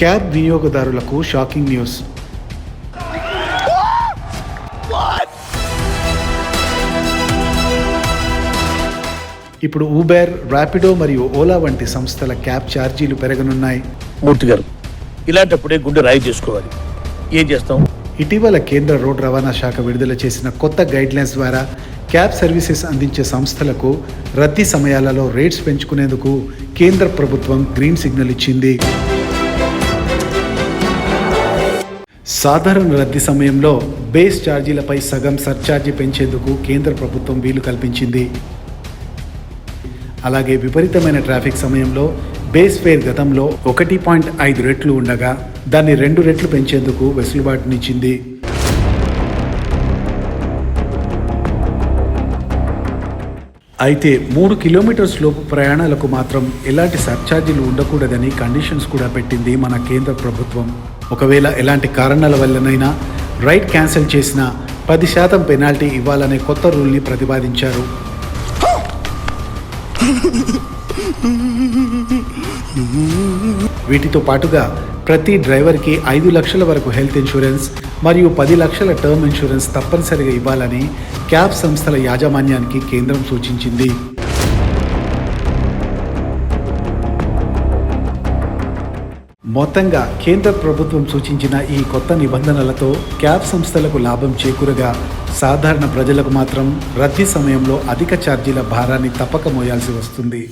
Cab వినియోగదారులకు shocking news. ఇప్పుడు ఊబెర్ ర్యాపిడో మరియు ఓలా వంటి సంస్థల క్యాబ్ ఛార్జీలు పెరగనున్నాయి. మూర్తి గారు ఇలాంటప్పుడే గుండె రాయి చేసుకోవాలి. ఏం చేస్తాం? ఇటీవల కేంద్ర రోడ్ రవాణా శాఖ విడుదల చేసిన కొత్త గైడ్లైన్స్ ద్వారా క్యాబ్ సర్వీసెస్ అందించే సంస్థలకు రద్దీ సమయాలలో రేట్స్ పెంచుకునేందుకు కేంద్ర ప్రభుత్వం గ్రీన్ సిగ్నల్ ఇచ్చింది. సాధారణ రద్దీ సమయంలో బేస్ ఛార్జీలపై సగం సర్ఛార్జీ పెంచేందుకు కేంద్ర ప్రభుత్వం వీలు కల్పించింది. అలాగే విపరీతమైన ట్రాఫిక్ సమయంలో బేస్ ఫేర్ గతంలో ఒకటి పాయింట్ ఐదు రెట్లు ఉండగా దాన్ని రెండు రెట్లు పెంచేందుకు వెసులుబాటునిచ్చింది అయితే మూడు కిలోమీటర్స్ లోపు ప్రయాణాలకు మాత్రం ఎలాంటి సర్ఛార్జీలు ఉండకూడదని కండిషన్స్ కూడా పెట్టింది మన కేంద్ర ప్రభుత్వం. ఒకవేళ ఎలాంటి కారణాల వల్లనైనా రైడ్ క్యాన్సిల్ చేసినా పది శాతం పెనాల్టీ ఇవ్వాలనే కొత్త రూల్ని ప్రతిపాదించారు. వీటితో పాటుగా ప్రతి డ్రైవర్కి ఐదు లక్షల వరకు హెల్త్ ఇన్సూరెన్స్ మరియు పది లక్షల టర్మ్ ఇన్సూరెన్స్ తప్పనిసరిగా ఇవ్వాలని క్యాబ్ సంస్థల యాజమాన్యానికి కేంద్రం సూచించింది. మొత్తంగా కేంద్ర ప్రభుత్వం సూచించిన ఈ కొత్త నిబంధనలతో క్యాబ్ సంస్థలకు లాభం చేకూరగా సాధారణ ప్రజలకు మాత్రం రద్దీ సమయంలో అధిక ఛార్జీల భారాన్ని తప్పక మోయాల్సి వస్తుంది.